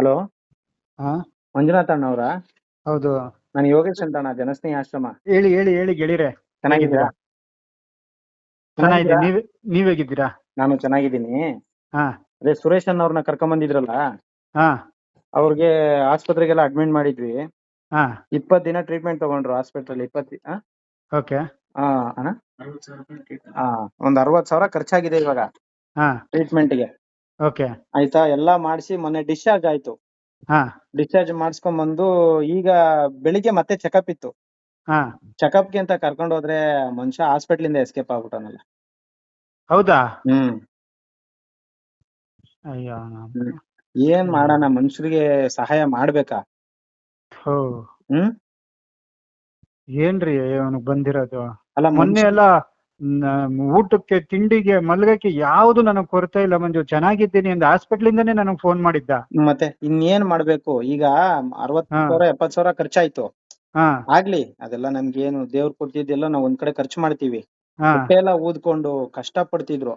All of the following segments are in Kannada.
ಹಲೋ? ಹಾ? ಮಂಜುನಾಥ್ ಅಣ್ಣವ್ರ ಹೌದು. ನಾನು ಯೋಗೇಶ್ ಅಂತ ಅಣ್ಣ ಜನಸ್ನೇಹಿ ಆಶ್ರಮ. ಹೇಳಿ ಹೇಳಿ ಹೇಳಿ ಗೆಳಿರೆ ಚೆನ್ನಾಗಿದ್ದೀರಾ? ಚೆನ್ನಾಗಿದೆ ಚೆನ್ನಾಗಿದ್ದೀರಾ? ನೀವ್ ನೀವ್ ಹೇಗಿದ್ದೀರಾ? ನಾನು ಚೆನ್ನಾಗಿದ್ದೀನಿ. ಹಾ. ಅದೇ ಸುರೇಶ್ ಅವ್ರನ್ನ ಕರ್ಕೊಂಡ್ ಬಂದಿದ್ರಲ್ಲ ಹಾ. ಅವ್ರಿಗೆ ಆಸ್ಪತ್ರೆಗೆಲ್ಲ ಅಡ್ಮಿಟ್ ಮಾಡಿದ್ವಿ. ಹಾ. ಇಪ್ಪತ್ ದಿನ ಟ್ರೀಟ್ಮೆಂಟ್ ತಗೊಂಡ್ರು ಹಾಸ್ಪಿಟಲ್ ಇಪ್ಪತ್? ಓಕೆ. ಹಾ ಅಣ್ಣ? ಆ, ಒಂದ್ ಅರವತ್ ಸಾವಿರ ಖರ್ಚಾಗಿದೆ ಇವಾಗ. ಹಾ. ಟ್ರೀಟ್ಮೆಂಟ್ಗೆ. ಓಕೆ ಆಯ್ತಾ? ಎಲ್ಲಾ ಮಾಡಿಸಿ ಮೊನ್ನೆ ಡಿಸ್ಚಾರ್ಜ್ ಆಯ್ತು. ಹಾ. ಡಿಸ್ಚಾರ್ಜ್ ಮಾಡಿಸ್ಕೊಂಡ್ ಬಂದು ಈಗ ಬೆಳಿಗ್ಗೆ ಮತ್ತೆ ಚೆಕಪ್ ಇತ್ತು. ಹಾ. ಚೆಕಪ್ಗೆ ಅಂತ ಕರ್ಕೊಂಡ್ ಹೋದ್ರೆ ಮನುಷ್ಯ ಹಾಸ್ಪಿಟಲ್ ಇಂದ ಎಸ್ಕೇಪ್ ಆಗ್ಬಿಟ್ಟನಲ್ಲ. ಹೌದಾ? ಹ್ಮ್. ಅಯ್ಯೋ. ಏನ್ ಮಾಡೋಣ? ಮನುಷ್ಯರಿಗೆ ಸಹಾಯ ಮಾಡ್ಬೇಕಾ? ಹೋ. ಹ್ಮ್? ಏನ್ರಿ ಅವನಿಗೆ ಬಂದಿರೋದು? ಅಲ್ಲ ಮೊನ್ನೆ ಎಲ್ಲಾ ಊಟಕ್ಕೆ ತಿಂಡಿಗೆ ಮಲ್ಗಕ್ಕೆ ಯಾವ್ದು ನನಗ್ ಕೊರತೆ ಇಲ್ಲ ಮಂಜು. ಚೆನ್ನಾಗಿದ್ದೀನಿ ಅಂತ ಹಾಸ್ಪಿಟ್ಲ್ ಇಂದಾನೆ ನನಗ್ ಫೋನ್ ಮಾಡಿದ್ದ. ಮತ್ತೆ ಇನ್ನೇನ್ ಮಾಡ್ಬೇಕು? ಈಗ ಅರವತ್. ಸಾವಿರ ಎಪ್ಪತ್ ಸಾವಿರ ಖರ್ಚಾಯ್ತು. ಹಾ. ಆಗ್ಲಿ ಅದೆಲ್ಲ ನಮ್ಗೇನು ದೇವ್ರು ಕೊಡ್ತಿದ್ದೆಲ್ಲ ನಾವ್ ಒಂದ್ ಕಡೆ ಖರ್ಚು ಮಾಡ್ತೀವಿ. ಹಾ. ಹೊಟ್ಟೆ ಎಲ್ಲ ಊದ್ಕೊಂಡು ಕಷ್ಟ ಪಡ್ತಿದ್ರು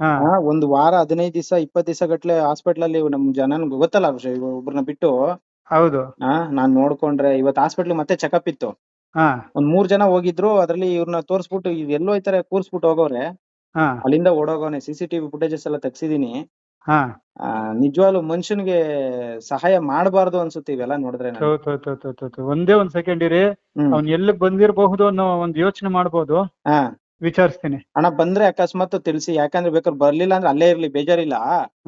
ಹಾ. ಆ, ಒಂದ್ ವಾರ ಹದಿನೈದ್ ದಿವಸ ಇಪ್ಪತ್ ದಿವಸ ಗಟ್ಲೆ ಹಾಸ್ಪಿಟಲ್ ಅಲ್ಲಿ ನಮ್ ಜನ ಗೊತ್ತಲ್ಲ ಒಬ್ರನ್ನ ಬಿಟ್ಟು. ಹೌದು. ಹಾ ನಾನ್ ನೋಡ್ಕೊಂಡ್ರೆ ಇವತ್ ಹಾಸ್ಪಿಟ್ಲ್ ಮತ್ತೆ ಚೆಕಪ್ ಇತ್ತು. ಹಾ. ಒಂದ್ ಮೂರ್ ಜನ ಹೋಗಿದ್ರು ಅದ್ರಲ್ಲಿ ಇವ್ರನ್ನ ತೋರ್ಸ್ಬಿಟ್ಟು ಇವ್ ಎಲ್ಲೋ ಹೋಯ್ತಾರೆ ಕೂರ್ಸ್ಬಿಟ್ಟು ಹೋಗೋರೆ ಹಾ. ಅಲ್ಲಿಂದ ಓಡೋಗೋನೆ ಸಿ ಸಿ ಟಿವಿ ಫುಟೇಜಸ್ ಎಲ್ಲ ತೆಗ್ಸಿದೀನಿ. ಹಾ. ಆ ನಿಜವಾಗ್ಲು ಮನುಷ್ಯನ್ಗೆ ಸಹಾಯ ಮಾಡಬಾರ್ದು ಅನ್ಸುತ್ತೆ ಇವೆಲ್ಲ ನೋಡಿದ್ರೆ. ಒಂದೇ ಒಂದ್ ಸೆಕೆಂಡ್ ಇರಿ. ಹ್ಮ್. ಅವ್ನ್ ಎಲ್ಲಿ ಬಂದಿರಬಹುದು ಅನ್ನೋ ಒಂದ್ ಯೋಚನೆ ಮಾಡಬಹುದು ಹಾ. ವಿಚಾರಿಸ್ತೀನಿ. ಅಣ್ಣ ಬಂದ್ರೆ ಅಕಸ್ಮಾತ್ ತಿಳಿಸಿ ಯಾಕಂದ್ರೆ ಬೇಕಾದ್ರೆ ಬರ್ಲಿಲ್ಲ ಅಂದ್ರೆ ಅಲ್ಲೇ ಇರ್ಲಿ ಬೇಜಾರಿಲ್ಲ.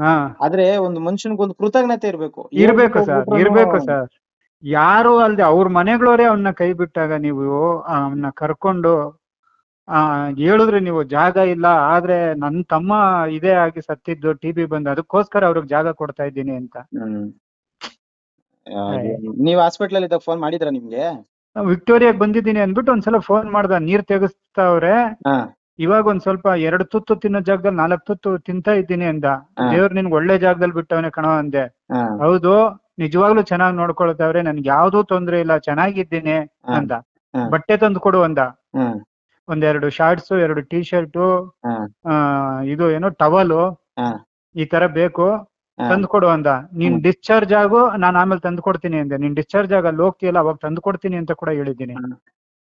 ಹಾ. ಆದ್ರೆ ಒಂದು ಮನುಷ್ಯನ್ಗೆ ಒಂದು ಕೃತಜ್ಞತೆ ಇರ್ಬೇಕು. ಇರ್ಬೇಕು ಸರ್ ಹೋಗ್ಬಿಟ್ರುನು- ಇರ್ಬೇಕು ಸರ್. ಯಾರು ಅಲ್ದೆ ಅವ್ರ ಮನೆಗಳವರೇ ಅವನ್ನ ಕೈ ಬಿಟ್ಟಾಗ ನೀವು ಅವನ್ನ ಕರ್ಕೊಂಡು ಆ ಹೇಳಿದ್ರೆ ನೀವು ಜಾಗ ಇಲ್ಲ ಆದ್ರೆ ನನ್ ತಮ್ಮ ಇದೇ ಆಗಿ ಸತ್ತಿದ್ದು ಟಿ ಬಿ ಬಂದು ಅದಕ್ಕೋಸ್ಕರ ಅವ್ರಿಗೆ ಜಾಗ ಕೊಡ್ತಾ ಇದ್ದೀನಿ ಅಂತ. ನೀವ್ ಹಾಸ್ಪಿಟಲ್ ಇದ್ದಾಗ ಫೋನ್ ಮಾಡಿದ್ರ ನಿಮ್ಗೆ? ವಿಕ್ಟೋರಿಯಾಗ್ ಬಂದಿದ್ದೀನಿ ಅಂದ್ಬಿಟ್ಟು ಒಂದ್ಸಲ ಫೋನ್ ಮಾಡ್ದ ನೀರ್ ತೆಗಿಸ್ತಾವ್ರೆ. ಇವಾಗ ಒಂದ್ ಸ್ವಲ್ಪ ಎರಡು ತುತ್ತು ತಿನ್ನೋ ಜಾಗದಲ್ಲಿ ನಾಲ್ಕು ತುತ್ತು ತಿಂತಾ ಇದ್ದೀನಿ ಅಂದ. ದೇವ್ರ ದೇವ್ರು ನಿನ್ಗೆ ಒಳ್ಳೆ ಜಾಗದಲ್ಲಿ ಬಿಟ್ಟವನೇ ಕಣೋ ಅಂದೆ. ಹೌದು. ನಿಜವಾಗ್ಲೂ ಚೆನ್ನಾಗಿ ನೋಡ್ಕೊಳ್ತಾವ್ರೆ ನನ್ಗೆ ಯಾವ್ದೂ ತೊಂದ್ರೆ ಇಲ್ಲ ಚೆನ್ನಾಗಿದ್ದೀನಿ ಅಂತ ಅಂದ. ಬಟ್ಟೆ ತಂದು ಕೊಡು ಅಂದ. ಒಂದೆರಡು ಶಾರ್ಟ್ಸ್ ಎರಡು ಟೀ ಶರ್ಟ್ ಇದು ಏನೋ ಟವಲು ಈ ತರ ಬೇಕು. ತಂದು ಕೊಡು ಅಂದ. ನೀನ್ ಡಿಸ್ಚಾರ್ಜ್ ಆಗು ನಾನು ಆಮೇಲೆ ತಂದು ಕೊಡ್ತೀನಿ ಅಂದೆ. ನೀನ್ ಡಿಸ್ಚಾರ್ಜ್ ಆಗ ಅಲ್ಲಿ ಹೋಗ್ತೀಯಲ್ಲ ಅವಾಗ ತಂದು ಕೊಡ್ತೀನಿ ಅಂತ ಕೂಡ ಹೇಳಿದ್ದೀನಿ.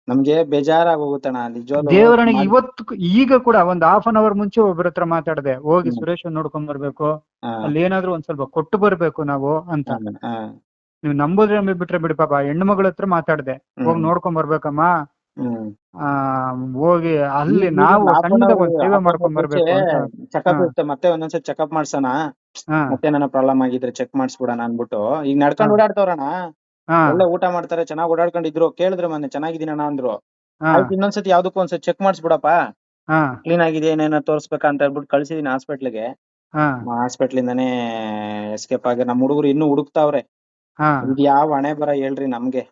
ನಮ್ಗೆ ಬೇಜಾರಾಗ್ ಹೋಗುತ್ತಣ್ಣ ಅಲ್ಲಿ ದೇವರನಿಗೆ ಇವತ್ತು ಈಗ ಕೂಡ ಒಂದ್ ಹಾಫ್ ಅನ್ ಅವರ್ ಮುಂಚೆ ಒಬ್ಬರ ಹತ್ರ ಮಾತಾಡ್ದೆ ಹೋಗಿ. ಸುರೇಶ್ ನೋಡ್ಕೊಂಡ್ ಬರ್ಬೇಕು ಅಲ್ಲಿ ಏನಾದ್ರು ಒಂದ್ ಸ್ವಲ್ಪ ಕೊಟ್ಟು ಬರ್ಬೇಕು ನಾವು ಅಂತ. ನೀವ್ ನಂಬುದ್ರೆ ನಂಬಿ ಬಿಟ್ರೆ ಬಿಡಿ ಪಾಪ ಹೆಣ್ಣು ಮಗಳ ಹತ್ರ ಮಾತಾಡ್ದೆ ಹೋಗಿ. ನೋಡ್ಕೊಂಡ್ ಬರ್ಬೇಕಮ್ಮ. ಆ ಹೋಗಿ ಅಲ್ಲಿ ನಾವು ಸೇವೆ ಮಾಡ್ಕೊಂಡ್ ಬರ್ಬೇಕು ಚೆಕಪ್. ಇರುತ್ತೆ ಮತ್ತೆ ಒಂದೊಂದ್ಸರಿ ಚೆಕಪ್ ಮಾಡ್ಸೋಣ. ಮತ್ತೆ ನನ್ನ ಪ್ರಾಬ್ಲಮ್ ಆಗಿದ್ರೆ ಚೆಕ್ ಮಾಡಿಸ್ಬಿಡೋಣ ಅನ್ಬಿಟ್ಟು ಈಗ ನಡ್ಕೊಂಡ್. ಓಡಾಡ್ತವ್ರಣ್ಣ. ಒಳ್ಳೆ ಊಟ ಮಾಡ್ತಾರೆ ಚೆನ್ನಾಗಿ ಓಡಾಡ್ಕೊಂಡಿದ್ರು ಕೇಳಿದ್ರೆ ಮೊನ್ನೆ ಚೆನ್ನಾಗಿದ್ದೀನಣ್ಣ ಅಂದ್ರು. ಆಯ್ತು ಇನ್ನೊಂದ್ಸತಿ ಯಾವ್ದಕ್ಕೂ ಒಂದ್ಸತಿ ಚೆಕ್ ಮಾಡಿಸ್ಬಿಡಪ್ಪ. ಕ್ಲೀನ್ ಆಗಿದೆ ಏನೇನೋ ತೋರ್ಸ್ಬೇಕಾ ಅಂತ ಹೇಳ್ಬಿಟ್ಟು ಕಳ್ಸಿದೀನಿ ಹಾಸ್ಪಿಟ್ಲ್ಗೆ ಹಾಸ್ಪಿಟ್ಲ್ ಇಂದಾನೇ ಎಸ್ಕೇಪ್ ಆಗಿ ನಮ್ಮ ಹುಡುಗರು ಇನ್ನೂ ಹುಡುಕ್ತಾವ್ರೆ. ಇದು ಯಾವ ಹಣೆ ಬರ ಹೇಳ್ರಿ ನಮ್ಗೆ.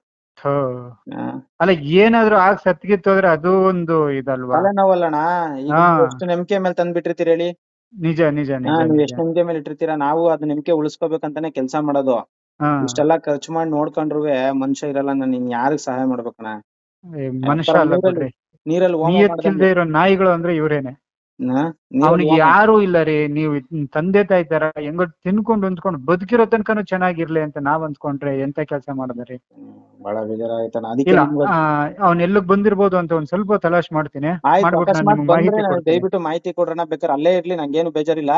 ಅಲ್ಲ ಏನಾದ್ರು ಆಗ ಸತ್ಗಿತ್ತು ಅಂದ್ರೆ ಅದು ಒಂದು ಇದಲ್ವಾ? ತಲೆನೋವಲ್ಲಣ್ಣ ಈಗ ಎಷ್ಟು ನಂಬಿಕೆ ಮೇಲೆ ತಂದ್ಬಿಟ್ಟಿರ್ತೀರಿ ಹೇಳಿ? ನಿಜ ನಿಜ ನೀವು ಎಷ್ಟು ನಂಬಿಕೆ ಮೇಲೆ ಇಟ್ಟಿರ್ತೀರಾ? ನಾವು ಅದ್ ನಂಬಿಕೆ ಉಳಿಸ್ಕೋಬೇಕಂತಾನೆ ಕೆಲಸ ಮಾಡೋದು. ಹಾ. ಇಷ್ಟೆಲ್ಲಾ ಖರ್ಚು ಮಾಡಿ ನೋಡ್ಕೊಂಡ್ರುವೆ ಮನುಷ್ಯ ಇರಲ್ಲ ನಾನು ಇನ್ ಯಾರಿಗ್ ಸಹಾಯ ಮಾಡ್ಬೇಕಣ್ಣ? ಏ, ಮನುಷ್ಯ ಅಲ್ಲ ನೀರಲ್ಲಿ- ಬಿಡ್ರಿ ನೀರಲ್ಲಿ ಹೋಮ ನಿಯತ್ತಿಲ್ದೆ ಮಾಡ್ದಂಗೆ ಇರೋ ನಾಯಿಗಳು ಅಂದ್ರೆ ಇವ್ರೇನೆ. ಅಣ್ಣ, ನೀರಲ್ಲಿ ಅವನಿಗೆ ಹೋಮ- ಯಾರು ಇಲ್ಲ ರೀ ನೀವು ತಂದೆ ತಾಯಿ ತರ ಹೆಂಗ ತಿನ್ಕೊಂಡು ಹೊಂದ್ಕೊಂಡು ಬದುಕಿರೋ ತನಕನೂ ಚೆನ್ನಾಗಿರ್ಲಿ ಅಂತ ನಾವ್ ಅಂದ್ಕೊಂಡ್ರೆ ಎಂತ ಕೆಲಸ ಮಾಡಿದ್ರಿ ಬಹಳ ಬೇಜಾರಾಯ್ತಣ್ಣ. ಅದಕ್ಕೆ ಇಲ್ಲ ನಿಮ್ಗೆ ಅವನ್ ಎಲ್ಲಿಗ್ ಬಂದಿರ್ಬೋದು ಅಂತ ಒಂದ್ ಸ್ವಲ್ಪ ತಲಾಶ್ ಮಾಡ್ತೀನಿ. ಆಯ್ತು ಮಾಡ್ಬಿಟ್ಟು ನಾನು ಅಕಸ್ಮಾತ್ ನಿಮ್ಗೆ ಬಂದ್ರೆ ಮಾಹಿತಿ ನನಗೆ ಕೊಡ್ತೀನಿ. ದಯವಿಟ್ಟು ಮಾಹಿತಿ ಕೊಡ್ರಣ್ಣ ಬೇಕಾದ್ರೆ ಅಲ್ಲೇ ಇರ್ಲಿ ನಂಗೇನು ಬೇಜಾರಿಲ್ಲ.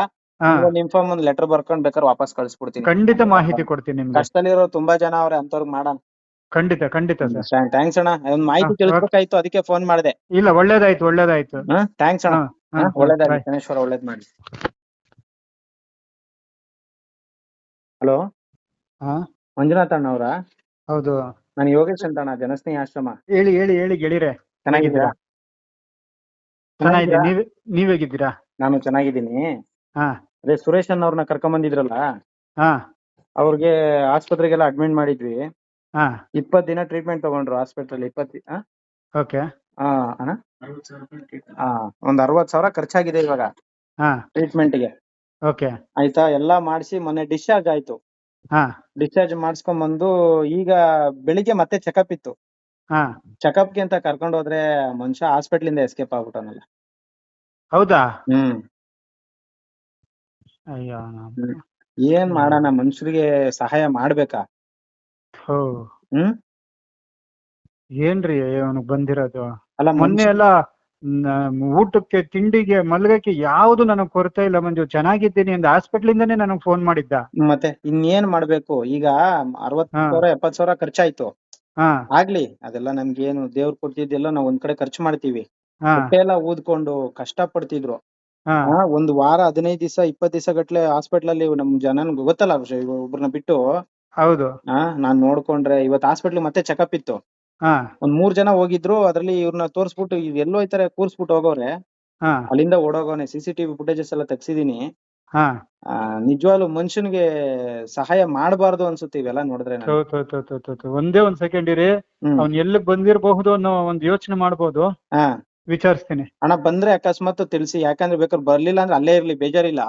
ಇನ್ಫಾರ್ಮ್ ಒಂದ್ ಲೆಟರ್ ಬರ್ಕೊಂಡ್ ಬೇಕಾದ್ರೆ ವಾಪಸ್ ಕಳಿಸ್ಬಿಡ್ತೀನಿ. ಖಂಡಿತ ಮಾಹಿತಿ ಕೊಡ್ತೀನಿ ನಿಮ್ಗೆ. ಕಷ್ಟದಲ್ಲಿರೋ ತುಂಬಾ ಜನ ಅವ್ರೆ ಅಂತವ್ರಿಗೆ ಮಾಡೋಣ. ಖಂಡಿತ ಖಂಡಿತ ಸರ್. ಥ್ಯಾಂಕ್ಸ್ ಅಣ್ಣ. ಒಂದ್ ಮಾಹಿತಿ ತಿಳಿಸ್ಬೇಕಾಯ್ತು ಅದಕ್ಕೆ ಫೋನ್ ಮಾಡಿದೆ. ಇಲ್ಲ ಒಳ್ಳೇದಾಯ್ತು ಒಳ್ಳೇದಾಯ್ತು. ಥ್ಯಾಂಕ್ಸ್ ಅಣ್ಣ. ಒಳ್ಳೇದಾಯ್ತು. ಗಣೇಶ್ವರ ಒಳ್ಳೇದ್ ಮಾಡಿ ಹಲೋ? ಹಾ. ಅಣ್ಣ ಅಣ್ಣವ್ರಾ ಹೌದು. ನಾನು ಯೋಗೇಶ್ ಅಂತ ಅಣ್ಣ ಜನಸ್ನೇಹಿ ಆಶ್ರಮ. ಹೇಳಿ ಹೇಳಿ ಹೇಳಿ ಗೆಳಿರೆ ಚೆನ್ನಾಗಿದ್ದೀರಾ? ಚೆನ್ನಾಗಿದೆ? ನೀವ್ ನೀವ್ ಹೇಗಿದ್ದೀರಾ? ನಾನು ಚೆನ್ನಾಗಿದ್ದೀನಿ. ಹಾ. ಅದೇ ಸುರೇಶ್ ಅನ್ನೋರ್ನ ಕರ್ಕೊಂಡ್ ಬಂದಿದ್ರಲ್ಲ ಹಾ. ಅವ್ರಿಗೆ ಆಸ್ಪತ್ರೆಗೆಲ್ಲ ಅಡ್ಮಿಟ್ ಮಾಡಿದ್ವಿ. ಹಾ. ಇಪ್ಪತ್ ದಿನ ಟ್ರೀಟ್ಮೆಂಟ್ ತಗೊಂಡ್ರು ಹಾಸ್ಪಿಟಲ್ ಇಪ್ಪತ್ ಆ? ಓಕೆ. ಆ, ಅಣ್ಣ? ಆ, ಒಂದ್ ಅರವತ್ ಸಾವಿರ ಖರ್ಚಾಗಿದೆ ಇವಾಗ. ಹಾ. ಟ್ರೀಟ್ಮೆಂಟ್ಗೆ ಓಕೆ. ಆಯ್ತಾ? ಎಲ್ಲಾ ಮಾಡಿಸಿ ಮೊನ್ನೆ ಡಿಸ್ಚಾರ್ಜ್ ಆಯ್ತು. ಹಾ. ಡಿಸ್ಚಾರ್ಜ್ ಮಾಡಿಸ್ಕೊಂಡ್ ಬಂದು ಈಗ ಬೆಳಿಗ್ಗೆ ಮತ್ತೆ ಚೆಕಪ್ ಇತ್ತು. ಹಾ. ಚೆಕಪ್ಗೆ ಅಂತ ಕರ್ಕೊಂಡ್ ಹೋದ್ರೆ ಮನುಷ್ಯ ಹಾಸ್ಪಿಟಲ್ ಇಂದ ಎಸ್ಕೇಪ್ ಆಗ್ಬಿಟ್ಟನಲ್ಲ. ಹೌದಾ? ಹ್ಮ್. ಅಯ್ಯೋ. ಏನ್ ಮಾಡೋಣ ಮನುಷ್ಯರಿಗೆ ಸಹಾಯ ಮಾಡ್ಬೇಕಾ? ಹೋ ಹ್ಮ್? ಏನ್ರಿ ಅವನಿಗೆ ಬಂದಿರೋದು? ಅಲ್ಲ ಮೊನ್ನೆ ಎಲ್ಲಾ ಎಲ್ಲ ನ- ಊಟಕ್ಕೆ ತಿಂಡಿಗೆ ಮಲ್ಗಕ್ಕೆ ಯಾವ್ದು ನನಗ್ ಕೊರತೆ ಇಲ್ಲ ಮಂಜು. ಚೆನ್ನಾಗಿದ್ದೀನಿ ಅಂತ ಹಾಸ್ಪಿಟ್ಲ್ ಇಂದಾನೆ ನನಗ್ ಫೋನ್ ಮಾಡಿದ್ದ. ಮತ್ತೆ ಇನ್ನೇನ್ ಮಾಡ್ಬೇಕು? ಈಗ ಅರವತ್ ಹಾ. ಸಾವಿರ ಎಪ್ಪತ್ ಸಾವಿರ ಖರ್ಚಾಯ್ತು. ಹಾ. ಆಗ್ಲಿ ಅದೆಲ್ಲ ನಮ್ಗೇನು ದೇವ್ರು ಕೊಡ್ತಿದ್ದೆಲ್ಲ ನಾವ್ ಒಂದ್ ಕಡೆ ಖರ್ಚು ಮಾಡ್ತೀವಿ. ಹಾ. ಹೊಟ್ಟೆ ಎಲ್ಲ ಊದ್ಕೊಂಡು ಕಷ್ಟ ಪಡ್ತಿದ್ರು ಹಾ. ಒಂದ್ ವಾರ ಹದಿನೈದ್ ದಿವಸ ಇಪ್ಪತ್ ದಿವಸ ಗಟ್ಲೆ ಹಾಸ್ಪಿಟಲ್ ಅಲ್ಲಿ ನಮ್ ಜನನ್ ಗೊತ್ತಲ್ಲ ಅಭಿಷೇಕ್, ಇವ ಒಬ್ರನ್ನ ಬಿಟ್ಟು. ಹೌದು. ಆ ನಾನ್ ನೋಡ್ಕೊಂಡ್ರೆ ಇವತ್ ಹಾಸ್ಪಿಟ್ಲ್ ಮತ್ತೆ ಚೆಕಪ್ ಇತ್ತು. ಹಾ. ಒಂದ್ ಮೂರ್ ಜನ ಹೋಗಿದ್ರು ಅದ್ರಲ್ಲಿ ಇವ್ರನ್ನ ತೋರ್ಸ್ಬಿಟ್ಟು ಇವ್ ಎಲ್ಲೋ ಹೋಯ್ತಾರೆ ಕೂರ್ಸ್ಬಿಟ್ಟು ಹೋಗೋರೆ. ಹಾ. ಅಲ್ಲಿಂದ ಓಡೋಗೋನೆ ಸಿ ಸಿ ಟಿವಿ ಫುಟೇಜಸ್ ಎಲ್ಲ ತೆಗ್ಸಿದೀನಿ. ಹಾ. ಆ ನಿಜವಾಗ್ಲು ಮನುಷ್ಯನ್ಗೆ ಸಹಾಯ ಮಾಡಬಾರ್ದು ಅನ್ಸುತ್ತೆ ಇವೆಲ್ಲ ನೋಡಿದ್ರೆ ಥು, ಥು, ಥು, ಥು, ಥು, ಥು. ಒಂದೇ ಒಂದ್ ಸೆಕೆಂಡ್ ಇರಿ. ಹ್ಮ್. ಅವ್ನ್ ಎಲ್ಲಿ ಬಂದಿರಬಹುದು ಅನ್ನೋ ಒಂದ್ ಯೋಚನೆ ಮಾಡ್ಬೋದು. ಹಾ. ವಿಚಾರಿಸ್ತೀನಿ. ಹಣ ಬಂದ್ರೆ ಅಕಸ್ಮಾತ್ ತಿಳಿಸಿ. ಯಾಕಂದ್ರೆ ಬೇಕಾದ್ರೆ ಬರ್ಲಿಲ್ಲ ಅಂದ್ರೆ ಅಲ್ಲೇ ಇರ್ಲಿ ಬೇಜಾರಿಲ್ಲ.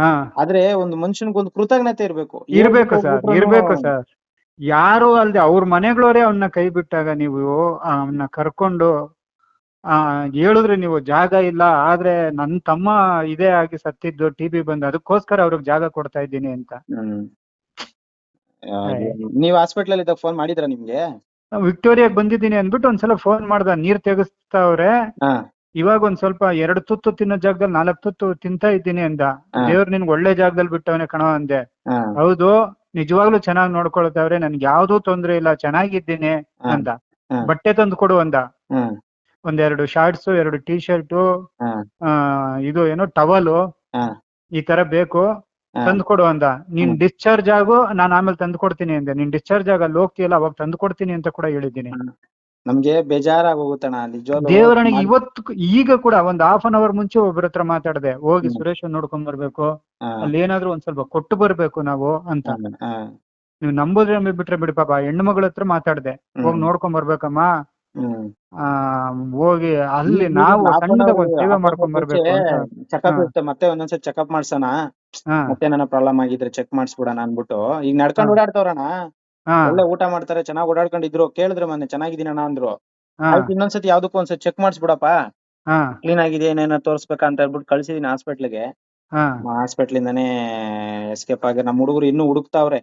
ಹಾ. ಆದ್ರೆ ಒಂದು ಮನುಷ್ಯನಿಗೆ ಒಂದು ಕೃತಜ್ಞತೆ ಇರ್ಬೇಕು. ಇರ್ಬೇಕು ಸರ್ ಇರ್ಬೇಕು ಸರ್. ಯಾರು ಅಲ್ದೆ ಅವ್ರ ಮನೆಗಳವರೇ ಅವನ್ನ ಕೈ ಬಿಟ್ಟಾಗ ನೀವು ಅವನ್ನ ಕರ್ಕೊಂಡು ಆ ಹೇಳಿದ್ರೆ ನೀವು ಜಾಗ ಇಲ್ಲ. ಆದ್ರೆ ನನ್ ತಮ್ಮ ಇದೇ ಆಗಿ ಸತ್ತಿದ್ದು ಟಿ ಬಿ ಬಂದು ಅದಕ್ಕೋಸ್ಕರ ಅವ್ರಿಗೆ ಜಾಗ ಕೊಡ್ತಾ ಇದ್ದೀನಿ ಅಂತ. ನೀವ್ ಹಾಸ್ಪಿಟಲ್ ಇದ್ದಾಗ ಫೋನ್ ಮಾಡಿದ್ರ ನಿಮ್ಗೆ? ವಿಕ್ಟೋರಿಯಾಗ್ ಬಂದಿದ್ದೀನಿ ಅಂದ್ಬಿಟ್ಟು ಒಂದ್ಸಲ ಫೋನ್ ಮಾಡ್ದ. ನೀರ್ ತೆಗಿಸ್ತಾವ್ರೆ. ಅವ್ರೆ ಇವಾಗ ಒಂದ್ ಸ್ವಲ್ಪ ಎರಡು ತುತ್ತು ತಿನ್ನೋ ಜಾಗದಲ್ಲಿ ನಾಲ್ಕು ತುತ್ತು ತಿಂತಾ ಇದ್ದೀನಿ ಅಂದ. ದೇವ್ರು ನಿನ್ಗೆ ಒಳ್ಳೆ ಜಾಗದಲ್ಲಿ ಬಿಟ್ಟವನೆ ಕಣೋ ಅಂದೆ. ಹೌದು ನಿಜವಾಗ್ಲೂ ಚೆನ್ನಾಗಿ ನೋಡ್ಕೊಳ್ತಾವ್ರೆ. ನನ್ಗೆ ಯಾವ್ದೂ ತೊಂದ್ರೆ ಇಲ್ಲ ಚೆನ್ನಾಗಿದ್ದೀನಿ. ಅಂದ. ಬಟ್ಟೆ ತಂದು ಕೊಡು ಅಂದ. ಒಂದೆರಡು ಶಾರ್ಟ್ಸ್ ಎರಡು ಟಿ ಶರ್ಟ್ ಇದು ಏನೋ ಟವಲು ಈ ತರ ಬೇಕು. ತಂದು ಕೊಡು ಅಂದ. ನೀನ್ ಡಿಸ್ಚಾರ್ಜ್ ಆಗು ನಾನು ಆಮೇಲೆ ತಂದು ಕೊಡ್ತೀನಿ ಅಂದೆ. ನೀನ್ ಡಿಸ್ಚಾರ್ಜ್ ಆಗ ಅಲ್ಲಿ ಹೋಗ್ತೀಯಲ್ಲ ಅವಾಗ ತಂದು ಕೊಡ್ತೀನಿ ಅಂತ ಕೂಡ ಹೇಳಿದ್ದೀನಿ. ನಮ್ಗೆ ಬೇಜಾರಾಗೋಗುತ್ತಣ ದೇವರಣಿಗೆ ದೇವರನಿಗೆ ಇವತ್ತು ಈಗ ಕೂಡ ಒಂದ್ ಹಾಫ್ ಅನ್ ಅವರ್ ಮುಂಚೆ ಒಬ್ಬರ ಹತ್ರ ಮಾತಾಡ್ದೆ. ಹೋಗಿ. ಸುರೇಶ್ ನೋಡ್ಕೊಂಡ್ ಬರ್ಬೇಕು. ಅಲ್ಲಿ ಏನಾದ್ರು ಒಂದ್ ಸ್ವಲ್ಪ ಕೊಟ್ಟು ಬರ್ಬೇಕು ನಾವು ಅಂತ. ನೀವ್ ನಂಬುದ್ರೆ ಬಿಟ್ರೆ ಬಿಡಿ ಪಾಪ ಹೆಣ್ಣು ಮಗಳ ಹತ್ರ ಮಾತಾಡ್ದೆ. ಹೋಗಿ ನೋಡ್ಕೊಂಡ್ ಬರ್ಬೇಕಮ್ಮ. ಆ ಹೋಗಿ ಅಲ್ಲಿ ನಾವು ಸಣ್ಣದಾಗ ಒಂದ್ ಸೇವೆ ಮಾಡ್ಕೊಂಡ್ ಬರ್ಬೇಕು ಚೆಕಪ್ ಇರುತ್ತೆ ಮತ್ತೆ ಒಂದೊಂದ್ಸತಿ ಚೆಕಪ್ ಮಾಡ್ಸೋಣ? ಹಾ. ಮತ್ತೆ ನನ್ನ ಪ್ರಾಬ್ಲಮ್ ಆಗಿದ್ರೆ ಚೆಕ್ ಮಾಡಿಸ್ಬಿಡೋಣ ಅನ್ಬಿಟ್ಟು ಈಗ ನಡ್ಕೊಂಡ್. ಓಡಾಡ್ತವ್ರಣ್ಣ. ಹಾ. ಒಳ್ಳೆ ಊಟ ಮಾಡ್ತಾರೆ ಚೆನ್ನಾಗ್ ಓಡಾಡ್ಕೊಂಡಿದ್ರು ಕೇಳಿದ್ರು ಮೊನ್ನೆ ಚೆನ್ನಾಗಿದ್ದೀನಣ್ಣ ಅಂದ್ರು. ಹಾ. ಆಯ್ತು ಇನ್ನೊಂದ್ಸತಿ ಯಾವ್ದಕ್ಕೂ ಒಂದ್ಸತಿ ಚೆಕ್ ಮಾಡಿಸ್ಬಿಡಪ್ಪ. ಹಾ. ಕ್ಲೀನ್ ಆಗಿದೆ ಏನೇನೋ ತೋರ್ಸ್ಬೇಕಾ ಅಂತ ಹೇಳ್ಬಿಟ್ಟು ಕಳ್ಸಿದೀನಿ ಹಾಸ್ಪಿಟ್ಲಿಗೆ ಹಾ. ಹಾಸ್ಪಿಟ್ಲ್ ಇಂದಾನೆ ಎಸ್ಕೇಪ್ ಆಗಿ ನಮ್ಮ ಹುಡುಗರು ಇನ್ನು ಹುಡುಕ್ತಾವ್ರೆ.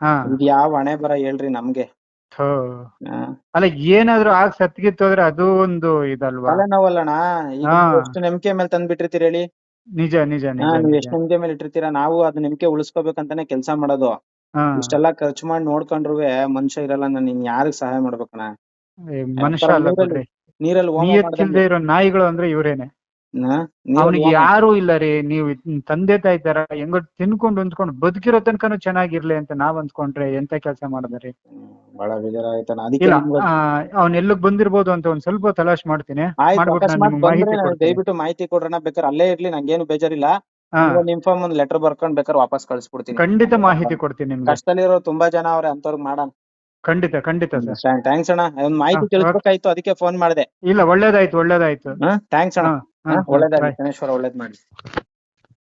ಹಾ. ಇದು ಯಾವ ಹಣೆ ಬರ ಹೇಳ್ರಿ ನಮ್ಗೆ. ಥೋ. ಆ, ಅಲ್ಲ ಏನಾದ್ರು ಆಗ ಸತ್ಗಿತ್ತು ಅಂದ್ರೆ ಅದು ಒಂದು ಇದಲ್ವಾ? ತಲೆನೋವಲ್ಲಣ್ಣ. ಈಗ ಹಾ. ನೀವು ಎಷ್ಟು ನಂಬಿಕೆ ಮೇಲೆ ತಂದ್ಬಿಟ್ಟಿರ್ತೀರಿ ಹೇಳಿ? ನಿಜ ನಿಜ ಹಾ ನಿಜ ನೀವ್ ನಿಜ. ಎಷ್ಟು ನಂಬಿಕೆ ಮೇಲೆ ಇಟ್ಟಿರ್ತೀರಾ ನಾವು ಅದ್ ನಂಬಿಕೆ ಉಳಿಸ್ಕೋಬೇಕಂತಾನೆ ಕೆಲಸ ಮಾಡೋದು. ಹಾ. ಇಷ್ಟೆಲ್ಲ ಖರ್ಚು ಮಾಡಿ ನೋಡ್ಕೊಂಡ್ರುವೆ ಮನುಷ್ಯ ಇರಲ್ಲ ನಾನು ನಿನ್ ಯಾರಿಗ್ ಸಹಾಯ ಮಾಡ್ಬೇಕಣ್ಣ? ಏ, ಮನುಷ್ಯ ಅಲ್ಲ ನೀರಲ್ಲಿ- ಬಿಡ್ರಿ. ನೀರಲ್ಲಿ ಹೋಮ ನಿಯತ್ತಿಲ್ದೆ ಮಾಡ್ದಂಗೆ. ಇರೋ ನಾಯಿಗಳು ಅಂದ್ರೆ ಇವ್ರೇನೆ. ಅವನಿಗೆ ಯಾರು ಇಲ್ಲ ರೀ ನೀವು ತಂದೆ ತಾಯಿ ತರ ಹೆಂಗ ತಿನ್ಕೊಂಡು ಹೊಂದ್ಕೊಂಡು ಬದುಕಿರೋ ತನಕನು ಚೆನ್ನಾಗಿರ್ಲಿ ಅಂತ ನಾವ್ ಅನ್ಕೊಂಡ್ರೆ ಎಂತ ಕೆಲಸ ಮಾಡಿದ್ರಿ ಬಹಳ ಇಲ್ಲ ಅವ್ನ ಎಲ್ಲಿಗ್ ಬಂದಿರ್ಬೋದು ಅಂತ ಒಂದ್ ಸ್ವಲ್ಪ ತಲಾಶ್ ಮಾಡ್ತೀನಿ. ದಯವಿಟ್ಟು ಮಾಹಿತಿ ಕೊಡ್ರಣ ಬೇಕಾದ್ರೆ ಅಲ್ಲೇ ಇರ್ಲಿ ನಂಗೇನು ಬೇಜಾರಿಲ್ಲ. ಇನ್ಫಾರ್ಮ್ ಒಂದು ಲೆಟರ್ ಬರ್ಕೊಂಡ್ ಬೇಕಾದ್ರೆ ವಾಪಸ್ ಕಳ್ಸ್ಬಿಡ್ತೀನಿ. ಖಂಡಿತ ಮಾಹಿತಿ ಕೊಡ್ತೀನಿ ನಿಮ್ಗೆ. ಕಷ್ಟದಲ್ಲಿರೋ ತುಂಬಾ ಜನ ಅವ್ರೆ ಅಂತವ್ರಿಗೆ ಮಾಡೋಣ. ಖಂಡಿತ ಖಂಡಿತ ಸರ್. ಥ್ಯಾಂಕ್ಸ್ ಅಣ್ಣ. ಒಂದ್ ಮಾಹಿತಿ ಹಾ, ಅದಕ್ಕೆ ಫೋನ್ ಮಾಡಿದೆ. ಇಲ್ಲ ಒಳ್ಳೇದಾಯ್ತು ಒಳ್ಳೇದಾಯ್ತು. ಥ್ಯಾಂಕ್ಸ್ ಅಣ್ಣ. ಒಳ್ಳೇದಾಗ್ಲಿ. ಗಣೇಶ್ವರ ಒಳ್ಳೇದ್ ಮಾಡಿ